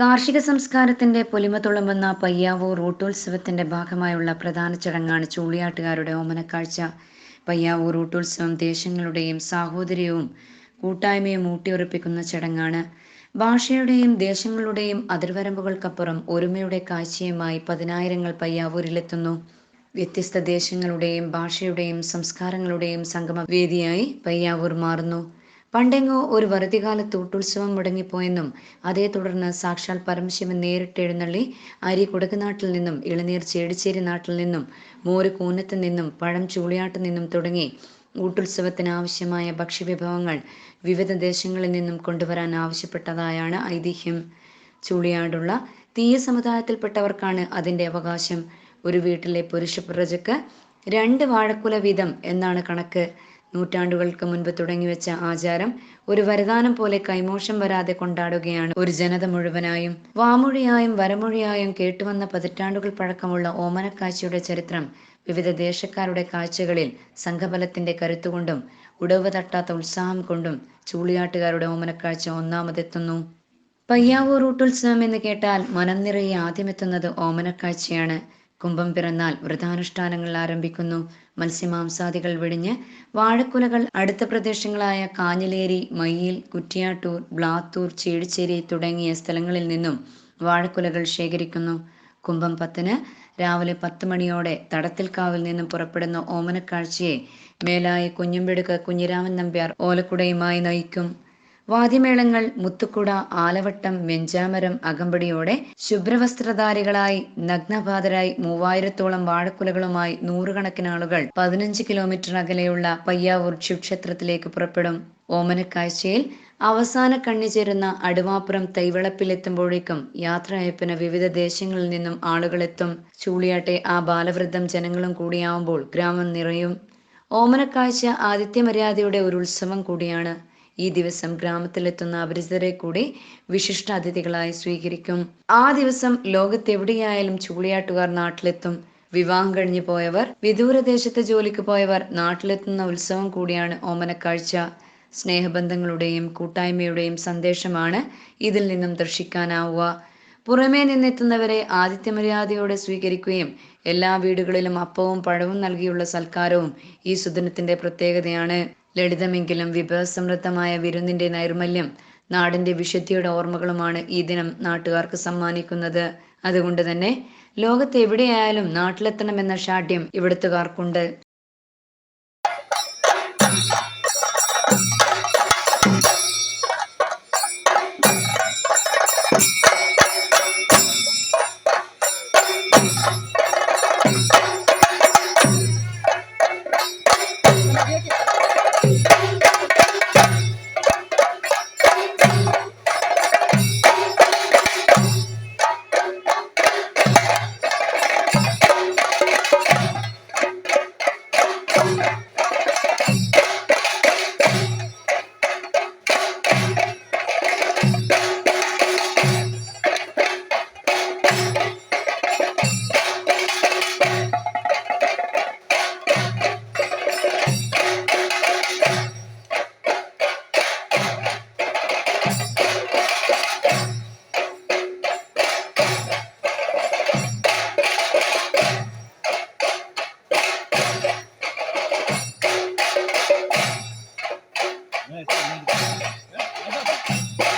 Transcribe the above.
കാർഷിക സംസ്കാരത്തിന്റെ പൊലിമ തുളുമ്പുന്ന പയ്യാവൂർ ഊട്ടോത്സവത്തിന്റെ ഭാഗമായുള്ള പ്രധാന ചടങ്ങാണ് ചൂളിയാട്ടുകാരുടെ ഓമനക്കാഴ്ച. പയ്യാവൂർ ഊട്ടോത്സവം ദേശങ്ങളുടെയും സാഹോദര്യവും കൂട്ടായ്മയും ഊട്ടിയുറപ്പിക്കുന്ന ചടങ്ങാണ്. ഭാഷയുടെയും ദേശങ്ങളുടെയും അതിർവരമ്പുകൾക്കപ്പുറം ഒരുമയുടെ കാഴ്ചയുമായി പതിനായിരങ്ങൾ പയ്യാവൂരിലെത്തുന്നു. വ്യത്യസ്ത ദേശങ്ങളുടെയും ഭാഷയുടെയും സംസ്കാരങ്ങളുടെയും സംഗമ വേദിയായി പയ്യാവൂർ മാറുന്നു. പണ്ടെങ്ങോ ഒരു വറുതികാല തൂട്ടുത്സവം മുടങ്ങിപ്പോയെന്നും അതേ തുടർന്ന് സാക്ഷാൽ പരമശിവൻ നേരിട്ട് എഴുന്നള്ളി അരി കുടകുനാട്ടിൽ നിന്നും ഇളനീർ ചേടിച്ചേരി നാട്ടിൽ നിന്നും മോര് കൂനത്ത് നിന്നും പഴം ചൂളിയാട്ട് നിന്നും തുടങ്ങി ഊട്ടുത്സവത്തിന് ആവശ്യമായ ഭക്ഷ്യവിഭവങ്ങൾ വിവിധ ദേശങ്ങളിൽ നിന്നും കൊണ്ടുവരാൻ ആവശ്യപ്പെട്ടതായാണ് ഐതിഹ്യം. ചൂളിയാടുള്ള തീയ സമുദായത്തിൽപ്പെട്ടവർക്കാണ് അതിന്റെ അവകാശം. ഒരു വീട്ടിലെ പുരുഷ പ്രജക്ക് രണ്ട് വാഴക്കുല വീതം എന്നാണ് കണക്ക്. നൂറ്റാണ്ടുകൾക്ക് മുൻപ് തുടങ്ങിവെച്ച ആചാരം ഒരു വരദാനം പോലെ കൈമോശം വരാതെ കൊണ്ടാടുകയാണ് ഒരു ജനത മുഴുവനായും. വാമൊഴിയായും വരമൊഴിയായും കേട്ടുവന്ന പതിറ്റാണ്ടുകൾ പഴക്കമുള്ള ഓമനക്കാഴ്ചയുടെ ചരിത്രം വിവിധ ദേശക്കാരുടെ കാഴ്ചകളിൽ സംഘബലത്തിന്റെ കരുത്തുകൊണ്ടും ഉടവ് തട്ടാത്ത ഉത്സാഹം കൊണ്ടും ചൂളിയാട്ടുകാരുടെ ഓമനക്കാഴ്ച ഒന്നാമതെത്തുന്നു. പയ്യാവൂർ ഊട്ടുത്സവം എന്ന് കേട്ടാൽ മനം നിറയെ ആദ്യമെത്തുന്നത് ഓമനക്കാഴ്ചയാണ്. കുംഭം പിറന്നാൽ വ്രതാനുഷ്ഠാനങ്ങൾ ആരംഭിക്കുന്നു. മത്സ്യമാംസാദികൾ വെടിഞ്ഞ് വാഴക്കുലകൾ അടുത്ത പ്രദേശങ്ങളായ കാഞ്ഞിലേരി മയ്യിൽ കുറ്റിയാട്ടൂർ ബ്ലാത്തൂർ ചേടിച്ചേരി തുടങ്ങിയ സ്ഥലങ്ങളിൽ നിന്നും വാഴക്കുലകൾ ശേഖരിക്കുന്നു. കുംഭം പത്തിന് രാവിലെ പത്ത് മണിയോടെ തടത്തിൽക്കാവിൽ നിന്നും പുറപ്പെടുന്ന ഓമനക്കാഴ്ചയെ മേലായി കുഞ്ഞുംപെടുക്ക് കുഞ്ഞിരാമൻ നമ്പ്യാർ ഓലക്കുടയുമായി നയിക്കും. വാദ്യമേളങ്ങൾ മുത്തുക്കുട ആലവട്ടം വെഞ്ചാമരം അകമ്പടിയോടെ ശുഭ്രവസ്ത്രധാരികളായി നഗ്നപാതരായി മൂവായിരത്തോളം വാഴക്കുലകളുമായി നൂറുകണക്കിന് ആളുകൾ പതിനഞ്ച് കിലോമീറ്റർ അകലെയുള്ള പയ്യാവൂർ ശിവക്ഷേത്രത്തിലേക്ക് പുറപ്പെടും. ഓമനക്കാഴ്ചയിൽ അവസാന കണ്ണി ചേരുന്ന അടുവാപ്പുറം തൈവളപ്പിലെത്തുമ്പോഴേക്കും യാത്രയപ്പിന് വിവിധ ദേശങ്ങളിൽ നിന്നും ആളുകളെത്തും. ചൂളിയാട്ടെ ആ ബാലവൃദ്ധം ജനങ്ങളും കൂടിയാവുമ്പോൾ ഗ്രാമം നിറയും. ഓമനക്കാഴ്ച ആദിത്യമര്യാദയുടെ ഒരു ഉത്സവം കൂടിയാണ്. ഈ ദിവസം ഗ്രാമത്തിലെത്തുന്ന അപരിചിതരെ കൂടി വിശിഷ്ട അതിഥികളായി സ്വീകരിക്കും. ആ ദിവസം ലോകത്തെവിടെയായാലും ചൂളിയാട്ടുകാർ നാട്ടിലെത്തും. വിവാഹം കഴിഞ്ഞു പോയവർ വിദൂരദേശത്തെ ജോലിക്ക് പോയവർ നാട്ടിലെത്തുന്ന ഉത്സവം കൂടിയാണ് ഓമനക്കാഴ്ച. സ്നേഹബന്ധങ്ങളുടെയും കൂട്ടായ്മയുടെയും സന്ദേശമാണ് ഇതിൽ നിന്നും ദർശിക്കാനാവുക. പുറമേ നിന്നെത്തുന്നവരെ ആതിഥ്യമര്യാദയോടെ സ്വീകരിക്കുകയും എല്ലാ വീടുകളിലും അപ്പവും പഴവും നൽകിയുള്ള സൽക്കാരവും ഈ സുദിനത്തിന്റെ പ്രത്യേകതയാണ്. ലളിതമെങ്കിലും വിഭവസമൃദ്ധമായ വിരുന്നിന്റെ നൈർമല്യം നാടിന്റെ വിശുദ്ധിയുടെ ഓർമ്മകളുമാണ് ഈ ദിനം നാട്ടുകാർക്ക് സമ്മാനിക്കുന്നത്. അതുകൊണ്ട് തന്നെ ലോകത്ത് എവിടെയായാലും നാട്ടിലെത്തണമെന്ന ഷാഠ്യം ഇവിടുത്തുകാർക്കുണ്ട്. Thank Bye.